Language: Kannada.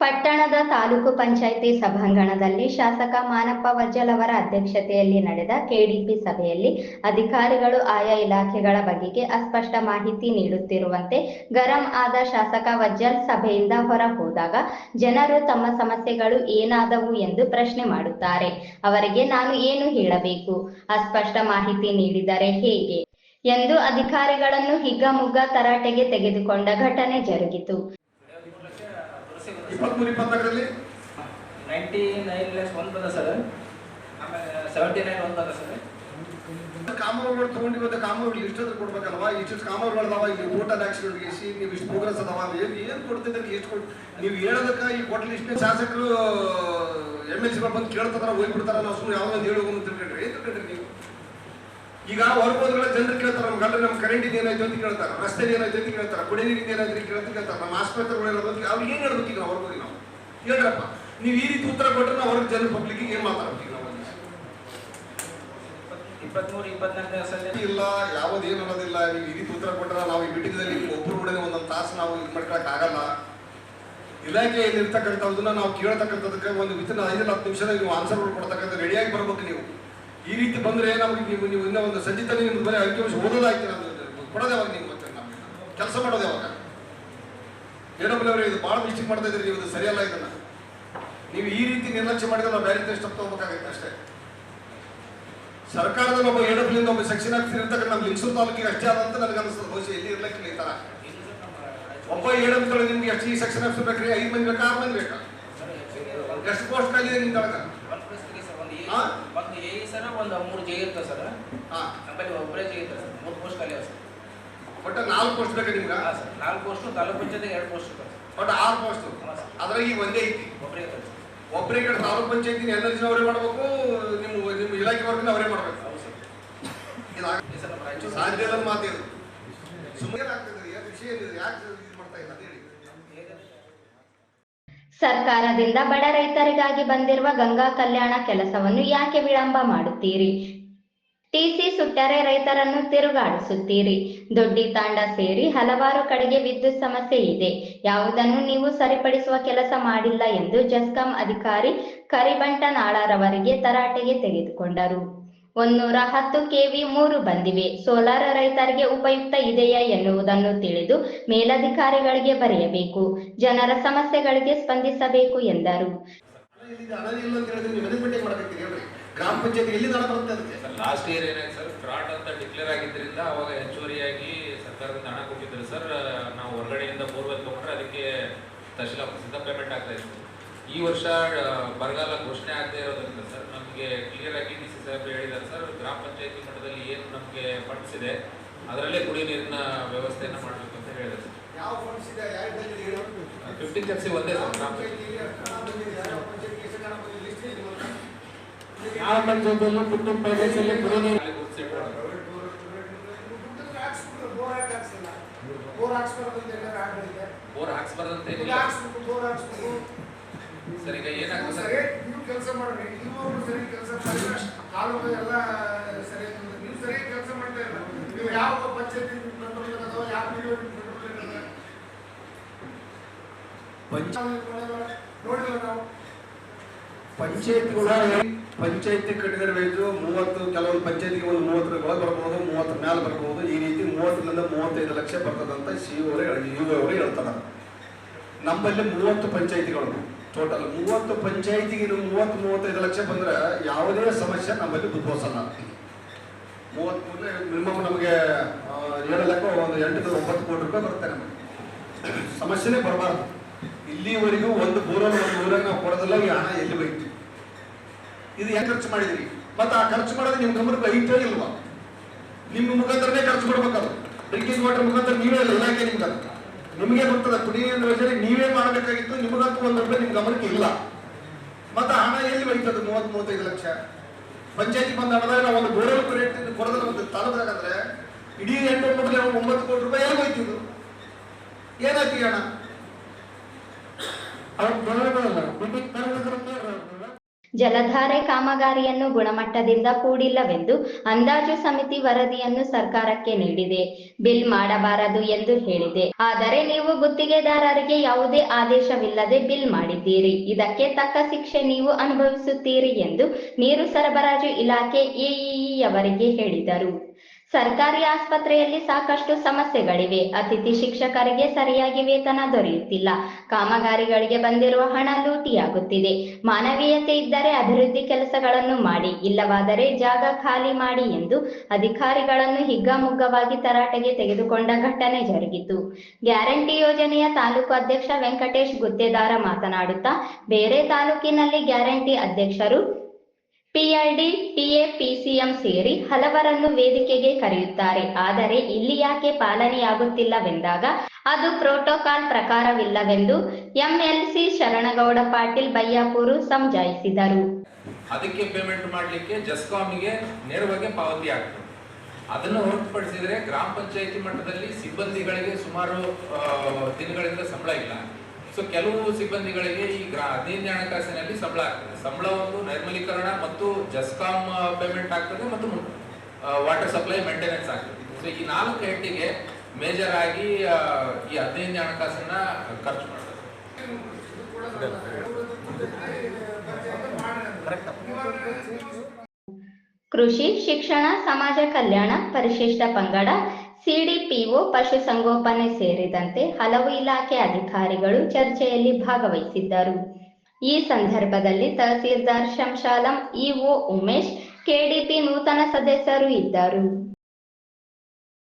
ಪಟ್ಟಣದ ತಾಲೂಕು ಪಂಚಾಯಿತಿ ಸಭಾಂಗಣದಲ್ಲಿ ಶಾಸಕ ಮಾನಪ್ಪ ವಜ್ಜಲ್ ಅವರ ಅಧ್ಯಕ್ಷತೆಯಲ್ಲಿ ನಡೆದ ಕೆಡಿಪಿ ಸಭೆಯಲ್ಲಿ ಅಧಿಕಾರಿಗಳು ಆಯಾ ಇಲಾಖೆಗಳ ಬಗೆಗೆ ಅಸ್ಪಷ್ಟ ಮಾಹಿತಿ ನೀಡುತ್ತಿರುವಂತೆ ಗರಂ ಆದ ಶಾಸಕ ವಜ್ಜಲ್ ಸಭೆಯಿಂದ ಹೊರ ಹೋದಾಗ ಜನರು ತಮ್ಮ ಸಮಸ್ಯೆಗಳು ಏನಾದವು ಎಂದು ಪ್ರಶ್ನೆ ಮಾಡುತ್ತಾರೆ. ಅವರಿಗೆ ನಾನು ಏನು ಹೇಳಬೇಕು? ಅಸ್ಪಷ್ಟ ಮಾಹಿತಿ ನೀಡಿದರೆ ಹೇಗೆ? ಎಂದು ಅಧಿಕಾರಿಗಳನ್ನು ಹಿಗ್ಗಮುಗ್ಗ ತರಾಟೆಗೆ ತೆಗೆದುಕೊಂಡ ಘಟನೆ ಜರುಗಿತು. ಇಪ್ಪತ್ಮೂರು ಇಪ್ಪತ್ನಾಲ್ಕರಲ್ಲಿ? ನೈಂಟಿ ನೈನ್ ಲ್ಯಾಕ್ಸ್ ಒಂದು ಅದ ಸರ್ ಆಮೇಲೆ ಸೆವೆಂಟಿ ನೈನ್ ಒಂದು ಬಂದ ಸರ್ ಕಾಮರ್ಗಳು ತಗೊಂಡು ಬಂದ ಕಾಮಗಾರಿಗಳು ಇಷ್ಟೊಂದು ಕೊಡ್ಬೇಕಲ್ವಾ? ಇಷ್ಟು ಕಾಮಗಾರಿಗಳದಾವ ಈಗ ಊಟ ಟ್ಯಾಕ್ಸ್ಗಳಿಗೆ ಇಸಿ ನೀವು ಇಷ್ಟು ಪ್ರೋಗ್ರೆಸ್ ಅದಾವ ಏನು ಏನು ಕೊಡ್ತಿದ್ರೆ ಎಷ್ಟು ಕೊಟ್ಟು ನೀವು ಹೇಳೋದಕ್ಕೆ ಈ ಕೊಟ್ಟ ಇಷ್ಟೇ ಶಾಸಕರು ಎಂ ಎಲ್ ಸಿಗಳು ಬಂದು ಕೇಳ್ತಾರ ಹೋಗ್ಬಿಡ್ತಾರ ನಾವು ಸುಮ್ಮನೆ ಯಾವ್ದು ಹೇಳಿ ಹೋಗೋದು ತಿಳ್ಕೊಂಡ್ರಿ ಏನು ತಿಳ್ಕೊಂಡ್ರಿ ನೀವು? ಈಗ ಹೊರಬೋದ್ಗಳ ಜನರು ಕೇಳ್ತಾರೆ ನಮ್ಮ ಗಂಡ ನಮ್ಮ ಕರೆಂಟ್ ಏನಾಯ್ತು ಅಂತ ಕೇಳ್ತಾರೆ ರಸ್ತೆ ಏನಾಯ್ತು ಅಂತ ಕೇಳ್ತಾರೆ ಕುಡಿ ನೀರಿನ ಏನಾಯ್ತು ಅಂತ ಕೇಳ್ತಾ ಕೇಳ್ತಾರೆ ನಮ್ಮ ಆಸ್ಪತ್ರೆಗಳು ಏನಾದ್ರು ಅಂತ ಅವ್ರಿಗೆ ಏನು ಹೇಳ್ಬೇಕು ಈಗ ಹೊರಗೋಗಿ ನಾವು? ಹೇಳ್ರಪ್ಪ ನೀವು ಈ ರೀತಿ ಉತ್ತರ ಕೊಟ್ಟರೆ ನಾವು ಹೊರಗೆ ಜನ ಪಬ್ಲಿಕ್ ಏನು ಮಾತಾಡ್ತೀವಿ ನಾವು ಇಲ್ಲ ಯಾವ್ದೇನು ಅನ್ನೋದಿಲ್ಲ. ನೀವು ಈ ರೀತಿ ಉತ್ತರ ಕೊಟ್ಟರೆ ನಾವು ಈ ಮೀಟಿಂಗ್ದಲ್ಲಿ ಒಬ್ಬರು ಕೂಡ ಒಂದೊಂದು ತಾಸು ನಾವು ಇದು ಮಾಡ್ಕೊಳಕ್ ಆಗಲ್ಲ. ಇಲಾಖೆಯಲ್ಲಿ ಇರ್ತಕ್ಕಂಥದ್ದನ್ನ ನಾವು ಕೇಳ್ತಕ್ಕಂಥದಕ್ಕೆ ಒಂದು ವಿತಿನ್ ಐದು ಹತ್ತು ನಿಮಿಷದಾಗ ನೀವು ಆನ್ಸರ್ ಕೊಡ್ತಕ್ಕಂಥ ರೆಡಿಯಾಗಿ ಬರ್ಬೇಕು ನೀವು. ಈ ರೀತಿ ಬಂದ್ರೆ ನಮಗೆ ನೀವು ನೀವು ಇನ್ನೂ ಒಂದು ಸಂಜಿತನೇ ನಿಮ್ಗೆ ಬರೀ ಅಂಕಿಅಂಶ ಓದೋದಾಯ್ತು ನಮ್ದು ಕೊಡೋದು ಯಾವಾಗ ನೀವು ಗೊತ್ತಿಲ್ಲ ಕೆಲಸ ಮಾಡೋದು ಯಾವಾಗ? ಅವರೇ, ಇದು ಭಾಳ ಮಿಸ್ಟೇಕ್ ಮಾಡ್ತಾ ಇದ್ರಿ ನೀವು ಸರಿಯಲ್ಲ ಇದನ್ನ. ನೀವು ಈ ರೀತಿ ನಿರ್ಲಕ್ಷ್ಯ ಮಾಡಿದ್ರೆ ನಾವು ಬೇರೆ ಸ್ಟೆಪ್ ತಗೋಬೇಕಾಗತ್ತೆ ಅಷ್ಟೇ. ಸರ್ಕಾರದ ಒಬ್ಬ ಎಡಬ್ಲಿಂದ ಒಬ್ಬ ಸೆಕ್ಷನ್ ಆಫೀಸ್ ನಮ್ಮ ಲಿಂಗಸೂರು ತಾಲೂಕಿಗೆ ಅಷ್ಟೇ ಆದಂತ ನನಗೆ ಅನಿಸ್ತದೆ ಬಹುಶಃ ಎಲ್ಲಿ ಇರ್ಲಿಕ್ಕಿಲ್ಲ ಈ ತರ. ಒಬ್ಬ ಎಡಬ್ಗಳು ನಿಮ್ಗೆ ಎಷ್ಟು ಈ ಸೆಕ್ಷನ್ ಆಫೀಸರ್ ಬೇಕ್ರಿ ಐದು ಮಂದಿ ಬೇಕಾ, ಆರು ಮಂದಿ ಬೇಕಾ? ಎಷ್ಟು ಪೋಸ್ಟ್ ಖಾಲಿ ಇದೆ ನಿಮ್ ತಳಗ ಒಂದು ಪ್ಲಸ್ಗೆ ಸರ್ ಒಂದು ಎ ಹಾ? ಒಂದು ಎ ಸರ್ ಒಂದು ಮೂರು ಜೆ ಸರ್. ಹಾ. ನಮ್ಮಲ್ಲಿ ಒಬ್ಬರೇ ಜೆ ಇರ್ತದೆ ಸರ್. ಮೂರು ಪೋಸ್ಟ್ ಖಾಲಿ ಸರ್. ಒಟ್ಟು ನಾಲ್ಕು ಪೋಸ್ಟ್ ಬೇಕಾ ನಿಮ್ಗೆ? ಹಾಂ ಸರ್. ನಾಲ್ಕು ಪೋಸ್ಟು ತಾಲೂಕು ಪಂಚಾಯತ್ಗೆ ಎರಡು ಪೋಸ್ಟ್ ಒಟ್ಟು ಆರು ಪೋಸ್ಟ್. ಅದ್ರಾಗ ಈಗ ಒಂದೇ ಐತಿ. ಒಬ್ಬರೇ ಇರ್ತದೆ ಕಡೆ ತಾಲೂಕ್ ಎನರ್ಜಿ ಅವರೇ ಮಾಡ್ಬೇಕು ನಿಮ್ಮ ನಿಮ್ಮ ಇಲಾಖೆ ವರ್ಗನ ಅವರೇ ಮಾಡ್ಬೇಕು. ಹೌದು ಸರ್. ಇದಾಗ ಸಾಧ್ಯ ಇಲ್ಲ ಮಾತಿದು ಸುಮ್ಮನೆ ಆಗ್ತದೆ ಯಾಕೆ ವಿಷಯ ಏನಿದೆ? ಯಾಕೆ ಇದು ಮಾಡ್ತಾ ಇಲ್ಲ? ಸರ್ಕಾರದಿಂದ ಬಡ ರೈತರಿಗಾಗಿ ಬಂದಿರುವ ಗಂಗಾ ಕಲ್ಯಾಣ ಕೆಲಸವನ್ನು ಯಾಕೆ ವಿಳಂಬ ಮಾಡುತ್ತೀರಿ? ಟಿಸಿ ಸುಟ್ಟರೆ ರೈತರನ್ನು ತಿರುಗಾಡಿಸುತ್ತೀರಿ. ದೊಡ್ಡಿ ತಾಂಡ ಸೇರಿ ಹಲವಾರು ಕಡೆಗೆ ವಿದ್ಯುತ್ ಸಮಸ್ಯೆ ಇದೆ. ಯಾವುದನ್ನು ನೀವು ಸರಿಪಡಿಸುವ ಕೆಲಸ ಮಾಡಿಲ್ಲ ಎಂದು ಜಸ್ಕಾಂ ಅಧಿಕಾರಿ ಕರಿಬಂಟ ನಾಳರವರಿಗೆ ತರಾಟೆಗೆ ತೆಗೆದುಕೊಂಡರು. ಒಂದೂರ ಹತ್ತು ಕೆವಿ ಮೂರು ಬಂದಿವೆ. ಸೋಲಾರ್ ರೈತರಿಗೆ ಉಪಯುಕ್ತ ಇದೆಯಾ ಎನ್ನುವುದನ್ನು ತಿಳಿದು ಮೇಲಧಿಕಾರಿಗಳಿಗೆ ಬರೆಯಬೇಕು. ಜನರ ಸಮಸ್ಯೆಗಳಿಗೆ ಸ್ಪಂದಿಸಬೇಕು ಎಂದರು. ಗ್ರಾಮ ಪಂಚಾಯತ್ ಎಲ್ಲಿ ಹಣ ಬರುತ್ತೆ ಅದಕ್ಕೆ? ಸರ್ ಲಾಸ್ಟ್ ಇಯರ್ ಏನಾಯ್ತು ಸರ್? ಫ್ರಾಡ್ ಅಂತ ಡಿಕ್ಲೇರ್ ಆಗಿದ್ದರಿಂದ ಅವಾಗ ಹೆಚ್ಚುವರಿಯಾಗಿ ಸರ್ಕಾರದಿಂದ ಹಣ ಕೊಟ್ಟಿದ್ರು ಸರ್. ನಾವು ಹೊರಗಡೆಯಿಂದ ಬೋರ್ವೆಲ್ ತಗೊಂಡ್ರೆ ಅದಕ್ಕೆ ತಹಶೀಲ್ ಆಫೀಸಿಂದ ಪೇಮೆಂಟ್ ಆಗ್ತಾ ಇತ್ತು. ಈ ವರ್ಷ ಬರಗಾಲ ಘೋಷಣೆ ಆಗದೆ ಇರೋದ್ರಿಂದ ಸರ್ ನಮಗೆ ಕ್ಲಿಯರ್ ಆಗಿ ಡಿ ಸಿ ಸಾಹೇಬ್ ಹೇಳಿದ್ದಾರೆ ಸರ್ ಗ್ರಾಮ ಪಂಚಾಯತಿ ಮಟ್ಟದಲ್ಲಿ ಏನು ನಮಗೆ ಫಂಡ್ಸ್ ಇದೆ ಅದರಲ್ಲೇ ಕುಡಿ ನೀರಿನ ವ್ಯವಸ್ಥೆಯನ್ನು ಮಾಡಬೇಕು ಅಂತ ಹೇಳಿದ್ದಾರೆ ಸರ್. ಯಾವ ಫಂಡ್ಸ್ ಇದೆ. ಫಿಫ್ಟೀನ್ ಕೆಪ್ಸಿ ಒಂದೇ ಸರ್ ಗ್ರಾಮ ಪಂಚಾಯತಿಯಲ್ಲೂ ಕುಡಿಯ ನೀರು ಬೋರ್ ಹಾಕ್ಸ್ಬಾರ್ದಂತ. ಸರ್ ಈಗ ಏನಾಗ್ತದೆ ಕೆಲಸ ಮಾಡಬೇಕು. ಒಬ್ರು ಸರಿ ಕೆಲಸ ಮಾಡಿದ್ರೆ ತಾಲೂಕು ಎಲ್ಲ ಸರಿ ನೀವು ಸರಿಯಾಗಿ ಕೆಲಸ ಮಾಡ್ತಾ ಇಲ್ಲ. ನೀವು ಯಾವ ಪಂಚಾಯತಿ ಇರೋದು ಯಾವ ವಿಡಿಯೋ ನಾವು. ಪಂಚಾಯತಿಗಳು ಪಂಚಾಯತಿ ಕಟ್ಟಿದರೆ ವೇಜು ಮೂವತ್ತು, ಕೆಲವೊಂದು ಪಂಚಾಯತಿಗೆ ಒಂದು ಮೂವತ್ತರ ಒಳಗೆ ಬರ್ಬೋದು, ಮೂವತ್ತರ ಮೇಲೆ ಬರ್ಬೋದು. ಈ ರೀತಿ ಮೂವತ್ತರಿಂದ ಮೂವತ್ತೈದು ಲಕ್ಷ ಬರ್ತದಂತ ಸಿ ಅವರು ಹೇಳ್ತಾರೆ. ನಮ್ಮಲ್ಲಿ ಮೂವತ್ತು ಪಂಚಾಯತಿಗಳು. ಟೋಟಲ್ ಮೂವತ್ತು ಪಂಚಾಯತಿಗೆ ನೀವು ಮೂವತ್ತು, ಮೂವತ್ತೈದು ಲಕ್ಷ ಬಂದ್ರೆ ಯಾವುದೇ ಸಮಸ್ಯೆ ನಮ್ಮಲ್ಲಿ ಉದ್ಭವಿಸಲ್ಲ. ಮೂವತ್ತು ಮಿನಿಮಮ್ ನಮಗೆ ಏಳು ಲಕ್ಷ, ಒಂದು ಎಂಟು ಒಂಬತ್ತು ಕೋಟಿ ರೂಪಾಯಿ ಬರುತ್ತೆ ನಮಗೆ. ಸಮಸ್ಯೆನೇ ಬರಬಾರ್ದು. ಇಲ್ಲಿವರೆಗೂ ಒಂದು ಬೋರಲ್ ಒಂದು ಊರಾಗ ನಾವು ಕೊಡೋದಿಲ್ಲ ಈ ಹಣ ಎಲ್ಲಿ ಬೈತು ಇದು ಹೆಂಗೆ ಖರ್ಚು ಮಾಡಿದ್ರಿ? ಮತ್ತೆ ಆ ಖರ್ಚು ಮಾಡೋದು ನಿಮ್ಮ ಗಮನಕ್ಕೆ ಐತೋ ಇಲ್ವಾ? ನಿಮ್ಮ ಮುಖಾಂತರನೇ ಖರ್ಚು ಕೊಡ್ಬೇಕಲ್ಲ ಡ್ರಿಂಕಿಂಗ್ ವಾಟರ್ ಮುಖಾಂತರ ನೀವೇ ಎಲ್ಲ ನಿಮ್ಗೆ. ನಿಮಗೆ ಗೊತ್ತದ ಕುಡಿಯುವ ಯೋಜನೆ ನೀವೇ ಮಾಡಬೇಕಾಗಿತ್ತು, ನಿಮಗಂತೂ ಒಂದು ರೂಪಾಯಿ ನಿಮ್ ಗಮನಕ್ಕೆ ಇಲ್ಲ. ಮತ್ತೆ ಹಣ ಎಲ್ಲಿ ಬೈತದ ಮೂವತ್ ಮೂವತ್ತೈದು ಲಕ್ಷ? ಪಂಚಾಯತಿ ಬಂದ ಹಣದಾಗ ನಾವು ಒಂದು ಬೋರಲ್ ರೇಟ್ ಕೊಡೋದ್ರ ಒಂದು ತಾಲೂಕಾಗ ಇಡೀ ಎಂಟು ಒಂಬತ್ತು ಒಂಬತ್ತು ಕೋಟಿ ರೂಪಾಯಿ ಎಲ್ಲಿ ಹೋಯ್ತಿದ್ದು ಏನಾಯ್ತು ಹಣ? ಅವ್ರು ಬರೋದಲ್ಲ ಜಲಧಾರೆ ಕಾಮಗಾರಿಯನ್ನು ಗುಣಮಟ್ಟದಿಂದ ಕೂಡಿಲ್ಲವೆಂದು ಅಂದಾಜು ಸಮಿತಿ ವರದಿಯನ್ನು ಸರ್ಕಾರಕ್ಕೆ ನೀಡಿದೆ. ಬಿಲ್ ಮಾಡಬಾರದು ಎಂದು ಹೇಳಿದೆ. ಆದರೆ ನೀವು ಗುತ್ತಿಗೆದಾರರಿಗೆ ಯಾವುದೇ ಆದೇಶವಿಲ್ಲದೆ ಬಿಲ್ ಮಾಡಿದ್ದೀರಿ. ಇದಕ್ಕೆ ತಕ್ಕ ಶಿಕ್ಷೆ ನೀವು ಅನುಭವಿಸುತ್ತೀರಿ ಎಂದು ನೀರು ಸರಬರಾಜು ಇಲಾಖೆ ಎಇಇಯವರಿಗೆ ಹೇಳಿದರು. ಸರ್ಕಾರಿ ಆಸ್ಪತ್ರೆಯಲ್ಲಿ ಸಾಕಷ್ಟು ಸಮಸ್ಯೆಗಳಿವೆ. ಅತಿಥಿ ಶಿಕ್ಷಕರಿಗೆ ಸರಿಯಾಗಿ ವೇತನ ದೊರೆಯುತ್ತಿಲ್ಲ. ಕಾಮಗಾರಿಗಳಿಗೆ ಬಂದಿರುವ ಹಣ ಲೂಟಿಯಾಗುತ್ತಿದೆ. ಮಾನವೀಯತೆ ಇದ್ದರೆ ಅಭಿವೃದ್ಧಿ ಕೆಲಸಗಳನ್ನು ಮಾಡಿ, ಇಲ್ಲವಾದರೆ ಜಾಗ ಖಾಲಿ ಮಾಡಿ ಎಂದು ಅಧಿಕಾರಿಗಳನ್ನು ಹಿಗ್ಗಾಮುಗ್ಗವಾಗಿ ತರಾಟೆಗೆ ತೆಗೆದುಕೊಂಡ ಘಟನೆ ಜರುಗಿತು. ಗ್ಯಾರಂಟಿ ಯೋಜನೆಯ ತಾಲೂಕು ಅಧ್ಯಕ್ಷ ವೆಂಕಟೇಶ್ ಗುತ್ತೇದಾರ ಮಾತನಾಡುತ್ತಾ, ಬೇರೆ ತಾಲೂಕಿನಲ್ಲಿ ಗ್ಯಾರಂಟಿ ಅಧ್ಯಕ್ಷರು ಪಿಎಲ್ಡಿ ಟಿಎ ಪಿಸಿಎಂ ಸೇರಿ ಹಲವರನ್ನು ವೇದಿಕೆಗೆ ಕರೆಯುತ್ತಾರೆ. ಆದರೆ ಇಲ್ಲಿ ಯಾಕೆ ಪಾಲನೆಯಾಗುತ್ತಿಲ್ಲವೆಂದಾಗ, ಅದು ಪ್ರೋಟೋಕಾಲ್ ಪ್ರಕಾರವಿಲ್ಲವೆಂದು ಎಂಎಲ್ಸಿ ಶರಣಗೌಡ ಪಾಟೀಲ್ ಬಯ್ಯಾಪೂರು ಸಮಜಾಯಿಸಿದರು ಅದಕ್ಕೆ ಪೇಮೆಂಟ್ ಮಾಡಲಿಕ್ಕೆ ಜಸ್ಕಾಮಿಗೆ ನೇರವಾಗಿ ಪಾವತಿ ಆಗ್ತದೆ. ಅದನ್ನು ಹೊರತುಪಡಿಸಿದರೆ ಗ್ರಾಮ ಪಂಚಾಯತಿ ಮಟ್ಟದಲ್ಲಿ ಸಿಬ್ಬಂದಿಗಳಿಗೆ ಸುಮಾರು ದಿನಗಳಿಂದ ಸಂಬಳ ಇಲ್ಲ. ಸೊ ಕೆಲವು ಸಿಬ್ಬಂದಿಗಳಿಗೆ ಈ ಗ್ರಾ ಹದಿನೈದನೇ ಹಣಕಾಸಿನಲ್ಲಿ ಸಂಬಳ ಆಗ್ತದೆ. ಸಂಬಳವನ್ನು ನೈರ್ಮಲೀಕರಣ ಮತ್ತು ಜಸ್ಕಾಂ ಪೇಮೆಂಟ್ ಆಗ್ತದೆ ಮತ್ತು ವಾಟರ್ ಸಪ್ಲೈ ಮೇಂಟೆನೆನ್ಸ್ ಆಗ್ತದೆ. ಸೊ ಈ ನಾಲ್ಕು ಹೆಟ್ಟಿಗೆ ಮೇಜರ್ ಆಗಿ ಈ ಹದಿನೈದನೇ ಹಣಕಾಸನ್ನ ಖರ್ಚು ಮಾಡ್ತಾರೆ. ಕೃಷಿ, ಶಿಕ್ಷಣ, ಸಮಾಜ ಕಲ್ಯಾಣ, ಪರಿಶಿಷ್ಟ ಪಂಗಡ ಸಿಡಿಪಿಒ ಪಶುಸಂಗೋಪನೆ ಸೇರಿದಂತೆ ಹಲವು ಇಲಾಖೆ ಅಧಿಕಾರಿಗಳು ಚರ್ಚೆಯಲ್ಲಿ ಭಾಗವಹಿಸಿದ್ದರು. ಈ ಸಂದರ್ಭದಲ್ಲಿ ತಹಸೀಲ್ದಾರ್ ಶಂಶಾಲಂ ಇಒ ಉಮೇಶ್, ಕೆಡಿಪಿ ನೂತನ ಸದಸ್ಯರು ಇದ್ದರು.